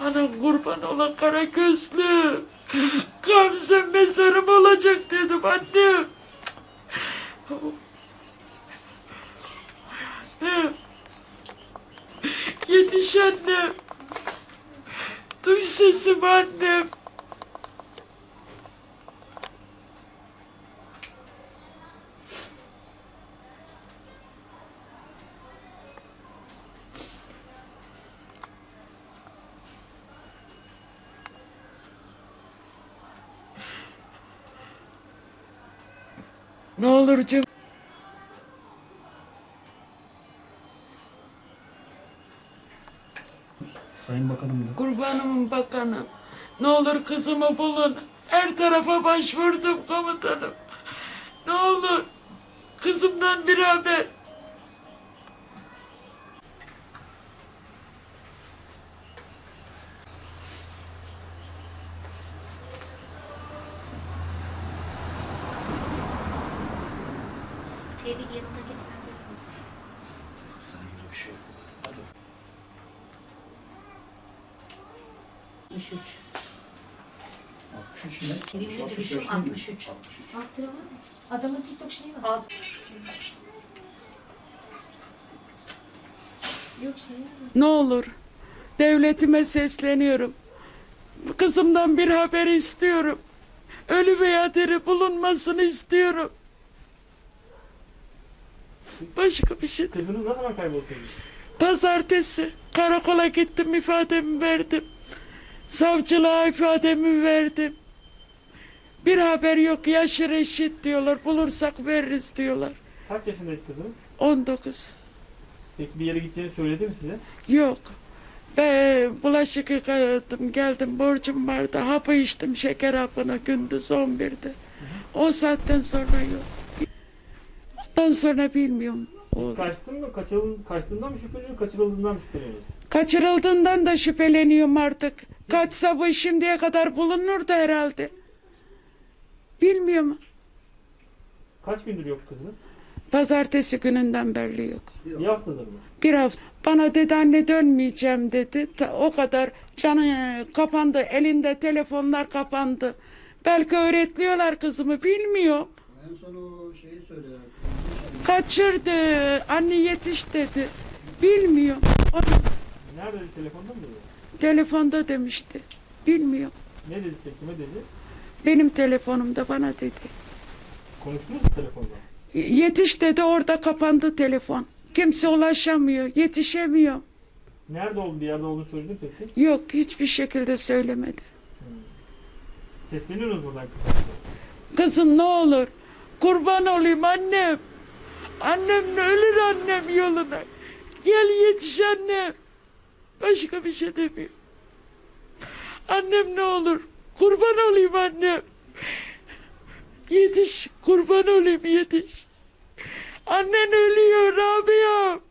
Anam kurban olan kara gözlü. Gamze mezarım olacak dedim. Annem. Yetiş annem. Duy sesimi annem. Ne olur canım. Sayın Bakanım da. Kurbanımın bakanım. Ne olur kızımı bulun. Her tarafa başvurdum komutanım. Ne olur. Kızımdan bir haber. Tevhid yanındaki hemen misin? Sana göre bir şey yok. Hadi. 63. 63 ne? Evimde 65 duruşum değil mi? 63. 63. Alt lira var mı? Adamın TikTok şeyi var. Al. Yok şey var mı? Ne olur. Devletime sesleniyorum. Kızımdan bir haber istiyorum. Ölü veya diri bulunmasını istiyorum. Başka bir şey değil. Kızınız ne zaman kayboldu peki? Pazartesi karakola gittim ifademi verdim. Savcılığa ifademi verdim. Bir haber yok yaşı reşit diyorlar. Bulursak veririz diyorlar. Kaç yaşındaydı kızınız? 19. Peki bir yere gideceğini söyledi mi size? Yok. Ben bulaşık yıkadım geldim borcum vardı. Hapı içtim şeker hapını gündüz 11'de. O saatten sonra yok. Ondan sonra bilmiyorum. Oğlum. Kaçtın mı? Kaçırıl, kaçtığından mı şüpheleniyor, kaçırıldığından mı şüpheleniyor? Kaçırıldığından da şüpheleniyorum artık. Kaçsa bu şimdiye kadar bulunurdu herhalde. Bilmiyorum. Kaç gündür yok kızınız? Pazartesi gününden belli yok. Bir haftadır mı? Bir hafta bana dedi anne dönmeyeceğim dedi. Ta- o kadar canı kapandı. Elinde telefonlar kapandı. Belki öğretliyorlar kızımı bilmiyorum. En son o şeyi söyle. Kaçırdı. Anne yetiş dedi. Bilmiyorum. Onun Nerede dedi, telefonda mı dedi? telefonda demişti. Bilmiyorum. Ne dedi peki, kime dedi? Benim telefonumda bana dedi. Konuştunuz mu telefonda? Yetiş dedi orada kapandı telefon. Kimse ulaşamıyor. Yetişemiyor. Nerede olduğu, yerde olduğunu söyledi mi peki? Yok hiçbir şekilde söylemedi. Sesleniyoruz buradan. Kızım ne olur. Kurban olayım annem. Annem ne ölür annem yoluna. Gel yetiş annem. Başka bir şey demiyor. Annem ne olur. Kurban olayım annem. Yetiş. Kurban olayım yetiş. Annen ölüyor Rabia.